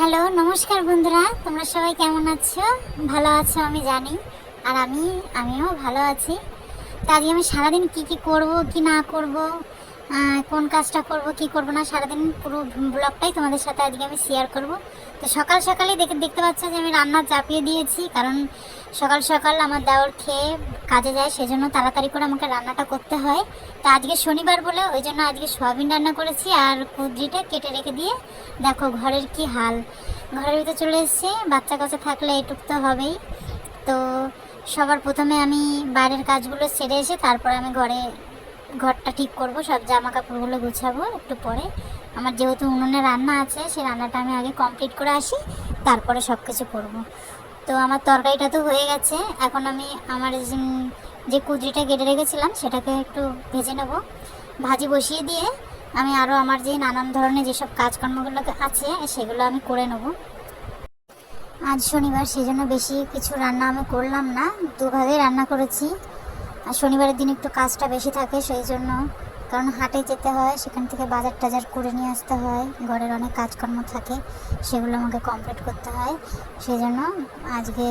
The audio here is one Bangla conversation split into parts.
হ্যালো, নমস্কার বন্ধুরা। তোমরা সবাই কেমন আছো? ভালো আছো, আমি জানি। আর আমি, আমিও ভালো আছি। তা আজকে আমি সারাদিন কি কি করব, কি না করব কোন কাজটা করব, কি করব না, সারাদিন পুরো ব্লগটাই তোমাদের সাথে আজকে আমি শেয়ার করব। তো সকাল সকালেই দেখে দেখতে পাচ্ছ যে আমি রান্না চাপিয়ে দিয়েছি, কারণ সকাল সকাল আমার দেওর খেয়ে কাজে যায়, সেজন্য তাড়াতাড়ি করে আমাকে রান্নাটা করতে হয়। তো আজকে শনিবার বলে, ওই জন্য আজকে সোয়াবিন রান্না করেছি আর কুদ্রিটা কেটে রেখে দিয়ে দেখো ঘরের কি হাল। ঘরের ভিতরে চলে এসেছি, বাচ্চা কাছে থাকলে এটুক তো হবেই। তো সবার প্রথমে আমি বাইরের কাজগুলো সেরে এসে তারপরে আমি ঘরে ঘরটা ঠিক করব, সব জামা কাপড়গুলো গুছাবো একটু পরে। আমার যেহেতু উনুনে রান্না আছে সেই রান্নাটা আমি আগে কমপ্লিট করে আসি, তারপরে সব কিছু করব। তো আমার তরকারিটা তো হয়ে গেছে, এখন আমি আমার যে- কুদরিটা কেটে রেখেছিলাম, সেটাকে একটু ভেজে নেব। ভাজি বসিয়ে দিয়ে আমি আরও আমার যে নানান ধরনের যেসব কাজকর্মগুলো আছে, সেগুলো আমি করে নেব। আজ শনিবার সেই জন্য বেশি কিছু রান্না আমি করলাম না দুভাবেই রান্না করেছি। আর শনিবারের দিন একটু কাজটা বেশি থাকে, সেই জন্য কারণ হাটে যেতে হয়, সেখান থেকে বাজার টাজার করে নিয়ে আসতে হয়, ঘরের অনেক কাজকর্ম থাকে, সেগুলো আমাকে কমপ্লিট করতে হয়, সেই জন্য আজকে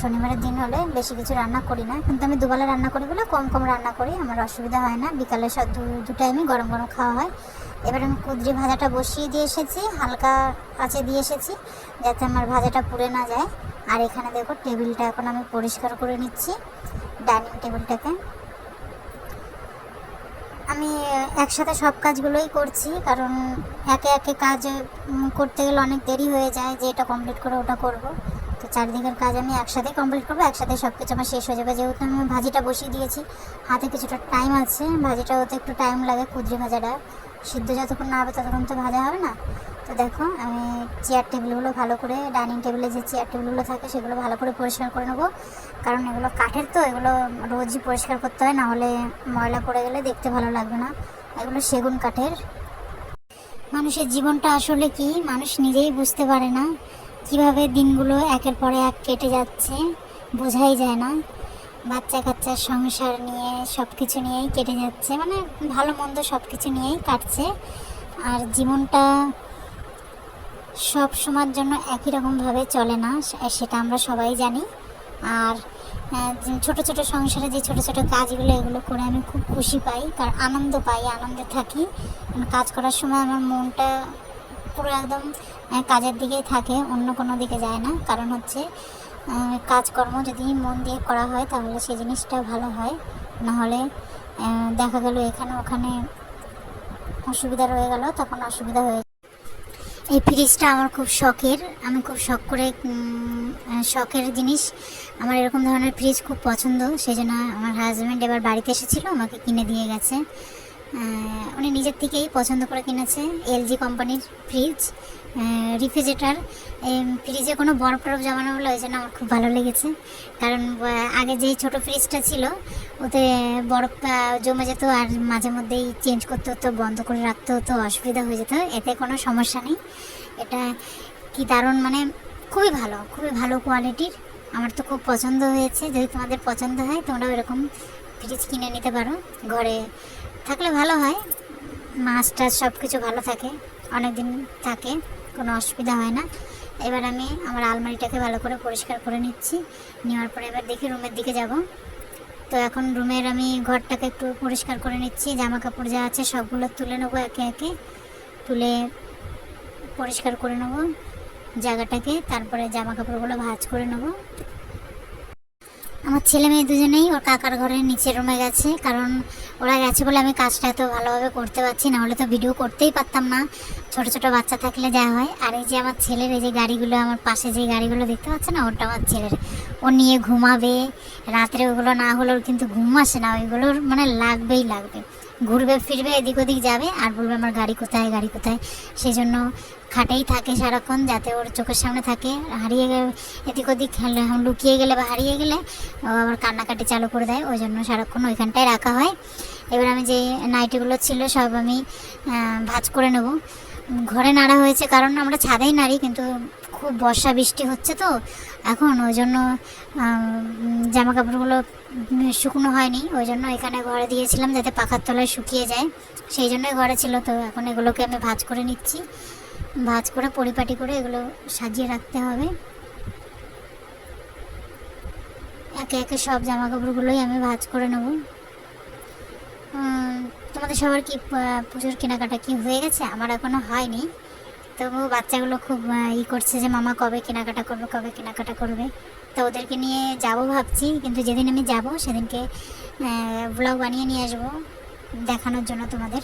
শনিবারের দিন হলে বেশি কিছু রান্না করি না, কিন্তু আমি দুবেলা রান্না করি বলে কম কম রান্না করি, আমার অসুবিধা হয় না, বিকালে সব দু দু টাইমই গরম গরম খাওয়া হয়। এবার আমি কুদরি ভাজাটা বসিয়ে দিয়ে এসেছি, হালকা আঁচে দিয়ে এসেছি, যাতে আমার ভাজাটা পুড়ে না যায়, আর এখানে দেখো টেবিলটা এখন আমি পরিষ্কার করে নিচ্ছি ডাইনিং টেবিলটাকে আমি একসাথে সব কাজগুলোই করছি, কারণ একে একে কাজ করতে গেলে অনেক দেরি হয়ে যায়, যে এটা কমপ্লিট করে ওটা করব। তো চারদিকের কাজ আমি একসাথে কমপ্লিট করব, একসাথে সব কিছু আমার শেষ হয়ে যাবে। যেহেতু আমি ভাজিটা বসিয়ে দিয়েছি, হাতে কিছুটা টাইম আছে ভাজিটা হতে একটু টাইম লাগে, কুদরি ভাজাটা। সিদ্ধ যতক্ষণ না হবে ততক্ষণ তো ভাজা হবে না। তো দেখো, আমি চেয়ার টেবিলগুলো ভালো করে ডাইনিং টেবিলে যে চেয়ার টেবিলগুলো থাকে, সেগুলো ভালো করে পরিষ্কার করে নেব। কারণ এগুলো কাঠের তো, এগুলো রোজই পরিষ্কার করতে হয়, না হলে ময়লা পড়ে গেলে দেখতে ভালো লাগবে না। এগুলো সেগুন কাঠের। মানুষের জীবনটা আসলে কি, মানুষ নিজেই বুঝতে পারে না কীভাবে দিনগুলো একের পরে এক কেটে যাচ্ছে, বোঝাই যায় না। বাচ্চা কাচ্চার সংসার নিয়ে সব কিছু নিয়েই কেটে যাচ্ছে মানে ভালো মন্দ সব কিছু নিয়েই কাটছে। আর জীবনটা সব সময়ের জন্য একই রকমভাবে চলে না সেটা আমরা সবাই জানি। আর ছোট ছোট সংসারে যে ছোট ছোট কাজগুলো, এগুলো করে আমি খুব খুশি পাই কারণ আনন্দ পাই, আনন্দে থাকি। কাজ করার সময় আমার মনটা পুরো একদম কাজের দিকেই থাকে, অন্য কোনো দিকে যায় না। কারণ হচ্ছে কাজকর্ম যদি মন দিয়ে করা হয়, তাহলে সেই জিনিসটা ভালো হয়। নাহলে দেখা গেল এখানে ওখানে অসুবিধা রয়ে গেল, তখন অসুবিধা হয়ে এই ফ্রিজটা আমার খুব শখের। আমি খুব শখ করে শখের জিনিস। আমার এরকম ধরনের ফ্রিজ খুব পছন্দ। সেই জন্য আমার হাজব্যান্ড এবার বাড়িতে এসেছিল, আমাকে কিনে দিয়ে গেছে। উনি নিজের থেকেই পছন্দ করে কিনেছে এলজি কোম্পানির ফ্রিজ রিফ্রিজারেটার ফ্রিজে কোনো বরফ টরফ জমানো হলো ওই জন্য আমার খুব ভালো লেগেছে। কারণ আগে যেই ছোট ফ্রিজটা ছিল ওতে বরফ আহ, জমে যেত আর মাঝে মধ্যেই চেঞ্জ করতে হতো বন্ধ করে রাখতে হতো অসুবিধা হয়ে যেত। এতে কোনো সমস্যা নেই। এটা কি দারুণ মানে খুবই ভালো খুবই ভালো কোয়ালিটির আমার তো খুব পছন্দ হয়েছে। যদি তোমাদের পছন্দ হয় তোমরাও এরকম ফ্রিজ কিনে নিতে পারো। ঘরে থাকলে ভালো হয়। মাছ টাছ সব কিছু ভালো থাকে অনেক দিন থাকে, কোনো অসুবিধা হয় না। এবার আমি আমার আলমারিটাকে ভালো করে পরিষ্কার করে নিচ্ছি। নেওয়ার পরে এবার দেখি রুমের দিকে যাব। তো এখন রুমের আমি ঘরটাকে একটু পরিষ্কার করে নিচ্ছি। জামা কাপড় যা আছে সবগুলো তুলে নেব একে একে। তুলে পরিষ্কার করে নেব জায়গাটাকে। তারপরে জামা কাপড়গুলো ভাজ করে নেব। আমার ছেলে মেয়ে দুজনেই ওর কাকার ঘরের নিচের রুমে গেছে। কারণ ওরা গেছে বলে আমি কাজটা এত ভালোভাবে করতে পারছি না, হলে তো ভিডিও করতেই পারতাম না। ছোট ছোট বাচ্চা থাকলে যা হয়। আর এই যে আমার ছেলের এই যে গাড়িগুলো, আমার পাশে যে গাড়িগুলো দেখতে পাচ্ছে না, ওটা আমার ছেলের। ও নিয়ে ঘুমাবে। রাত্রে ওগুলো না হলেও কিন্তু ঘুম আসে না, ওইগুলোর মানে লাগবেই লাগবে। ঘুরবে, ফিরবে, এদিক ওদিক যাবে আর বলবে আমার গাড়ি কোথায় গাড়ি কোথায়। সেই জন্য খাটেই থাকে সারাক্ষণ যাতে ওর চোখের সামনে থাকে। হারিয়ে গেলে এদিক ওদিক লুকিয়ে গেলে বা হারিয়ে গেলে ও আবার কান্নাকাটি চালু করে দেয়। ওই জন্য সারাক্ষণ ওইখানটায় রাখা হয়। এবার আমি যে নাইটিগুলো ছিল সব আমি ভাঁজ করে নেব। ঘরে নাড়া হয়েছে কারণ আমরা ছাদেই নাড়ি, কিন্তু খুব বর্ষা বৃষ্টি হচ্ছে তো, এখন ওই জন্য জামা কাপড়গুলো শুকনো হয়নি, ওই জন্য এখানে ঘরে দিয়েছিলাম যাতে পাখার তলায় শুকিয়ে যায়, সেই জন্যই ঘরে ছিল তো, এখন এগুলোকে আমি ভাজ করে নিচ্ছি, ভাজ করে পরিপাটি করে এগুলো সাজিয়ে রাখতে হবে। একে একে সব জামা কাপড়গুলোই আমি ভাজ করে নেব। তোমাদের সবার কি পুজোর কেনাকাটা কি হয়ে গেছে? আমার এখনও হয়নি। তবু বাচ্চাগুলো খুব ই করছে যে মামা কবে কেনাকাটা করবে, কবে কেনাকাটা করবে। তো ওদেরকে নিয়ে যাব ভাবছি, কিন্তু যেদিন আমি যাব সেদিনকে ব্লগ বানিয়ে নিয়ে আসব দেখানোর জন্য তোমাদের।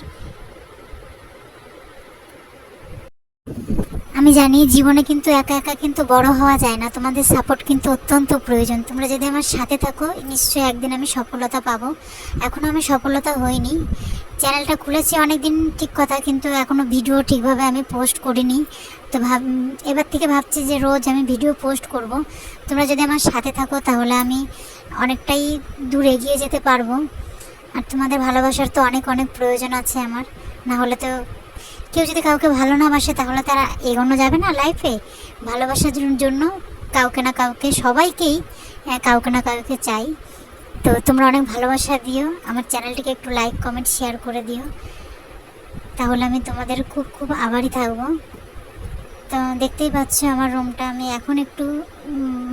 আমি জানি জীবনে কিন্তু একা একা কিন্তু বড় হওয়া যায় না। তোমাদের সাপোর্ট কিন্তু অত্যন্ত প্রয়োজন। তোমরা যদি আমার সাথে থাকো, নিশ্চয়ই একদিন আমি সফলতা পাবো। এখনও আমি সফলতা হইনি। চ্যানেলটা খুলেছি অনেক দিন ঠিক কথা, কিন্তু এখনও ভিডিও ঠিকভাবে আমি পোস্ট করিনি। তো ভাব, এবার থেকে ভাবছি যে রোজ আমি ভিডিও পোস্ট করব। তোমরা যদি আমার সাথে থাকো, তাহলে আমি অনেকটাই দূর এগিয়ে যেতে পারব। আর তোমাদের ভালোবাসার তো অনেক অনেক প্রয়োজন আছে আমার। না হলে তো কেউ যদি কাউকে ভালো না বাসে, তাহলে তারা এগোনো যাবে না লাইফে ভালোবাসার জন্য কাউকে না কাউকে, সবাইকেই কাউকে না কাউকে চাই। তো তোমরা অনেক ভালোবাসা দিও। আমার চ্যানেলটিকে একটু লাইক কমেন্ট শেয়ার করে দিও। তাহলে আমি তোমাদের খুব খুব আবারই থাকব। তো দেখতেই পাচ্ছ আমার রুমটা আমি এখন একটু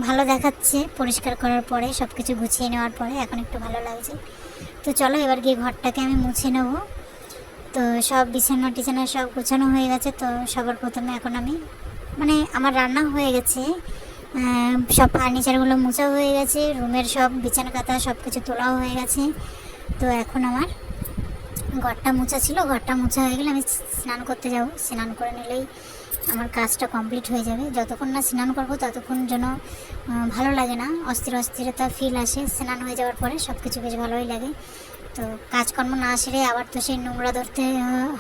ভালো দেখাচ্ছে। পরিষ্কার করার পরে সব কিছু গুছিয়ে নেওয়ার পরে এখন একটু ভালো লাগছে। তো চলো এবার গিয়ে ঘরটাকে আমি মুছে নেব। তো সব বিছানা টিছানা সব গোছানো হয়ে গেছে, তো সবার প্রথমে এখন আমি মানে আমার রান্না হয়ে গেছে। সব ফার্নিচারগুলো মোছা হয়ে গেছে, রুমের সব বিছানা কাতা সব কিছু তোলাও হয়ে গেছে। তো এখন আমার ঘরটা মোছা ছিল, ঘরটা মোছা হয়ে গেলে আমি স্নান করতে যাব। স্নান করে নিলেই আমার কাজটা কমপ্লিট হয়ে যাবে। যতক্ষণ না স্নান করব ততক্ষণ যেন ভালো লাগে না। অস্থির অস্থিরতা ফিল আসে। স্নান হয়ে যাওয়ার পরে সব কিছু বেশ ভালোই লাগে। তো কাজকর্ম না সেরে আবার তো সেই নোংরা ধরতে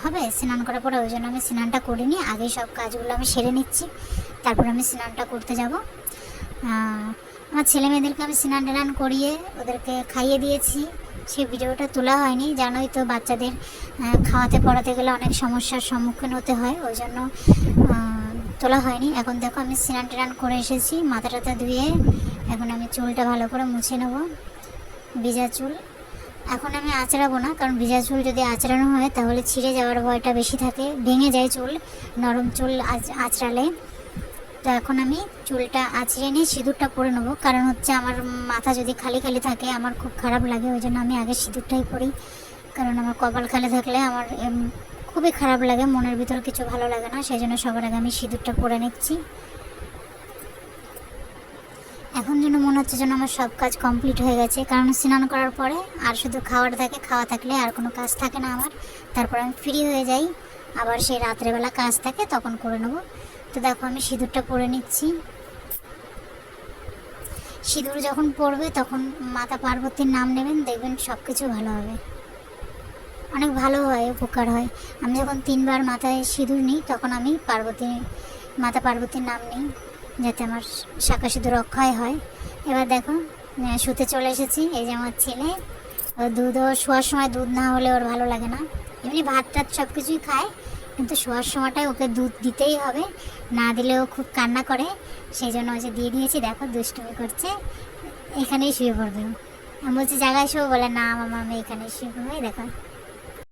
হবে। স্নান করার পরে ওই জন্য আমি স্নানটা করিনি। আগে সব কাজগুলো আমি সেরে নিচ্ছি। তারপর আমি স্নানটা করতে যাব। আমার ছেলে মেয়েদেরকে আমি স্নান টান করিয়ে ওদেরকে খাইয়ে দিয়েছি। সেই ভিডিওটা তোলা হয়নি। জানোই তো বাচ্চাদের খাওয়াতে পড়াতে গেলে অনেক সমস্যার সম্মুখীন হতে হয়। ওই জন্য তোলা হয়নি। এখন দেখো আমি স্নান টান করে এসেছি। মাথা টাথা ধুয়ে এখন আমি চুলটা ভালো করে মুছে নেব। ভিজা চুল। এখন আমি আঁচড়াবো না, কারণ ভিজা চুল যদি আঁচড়ানো হয়, তাহলে ছিঁড়ে যাওয়ার ভয়টা বেশি থাকে। ভেঙে যায় চুল, নরম চুল আঁচ- আঁচড়ালে। তো এখন আমি চুলটা আঁচড়ে নিয়ে সিঁদুরটা পরে নেব, কারণ হচ্ছে আমার মাথা যদি খালি খালি থাকে, আমার খুব খারাপ লাগে, ওই জন্য আমি আগে সিঁদুরটাই পরি। কারণ আমার কপাল খালি থাকলে আমার খুবই খারাপ লাগে, মনের ভিতর কিছু ভালো লাগে না, সেই জন্য সবার আগে আমি সিঁদুরটা পরে নিচ্ছি। এখন যেন মনে হচ্ছে যেন আমার সব কাজ কমপ্লিট হয়ে গেছে। কারণ স্নান করার পরে আর শুধু খাওয়ার থাকে, খাওয়া থাকলে আর কোনো কাজ থাকে না আমার। তারপর আমি ফ্রি হয়ে যাই। আবার সেই রাত্রেবেলা কাজ থাকে, তখন করে নেব। তো দেখো আমি সিঁদুরটা পরে নিচ্ছি। সিঁদুর যখন পড়বে তখন মাতা পার্বতীর নাম নেবেন, দেখবেন সব কিছু ভালো হবে। অনেক ভালো হয়, উপকার হয়। আমি যখন তিনবার মাথায় সিঁদুর নিই, তখন আমি পার্বতী, মাতা পার্বতীর নাম নিই। যাতে আমার শাখা শুধু অক্ষয় হয়। এবার দেখো শুতে চলে এসেছি। এই যে আমার ছেলে দুধ, ও শোয়ার সময় দুধ না হলে ওর ভালো লাগে না। এমনি ভাত টাত সব কিছুই খায়, কিন্তু শোয়ার সময়টায় ওকে দুধ দিতেই হবে। না দিলেও খুব কান্না করে। সেই জন্য ওই যে দিয়ে দিয়েছি, দেখো, দুষ্টুমি করছে। এখানেই শুয়ে পড়বে। আমি বলছি, জায়গায় শুয়ে বলে, না মামা, আমি এখানেই শুয়ে পড়ব। দেখো।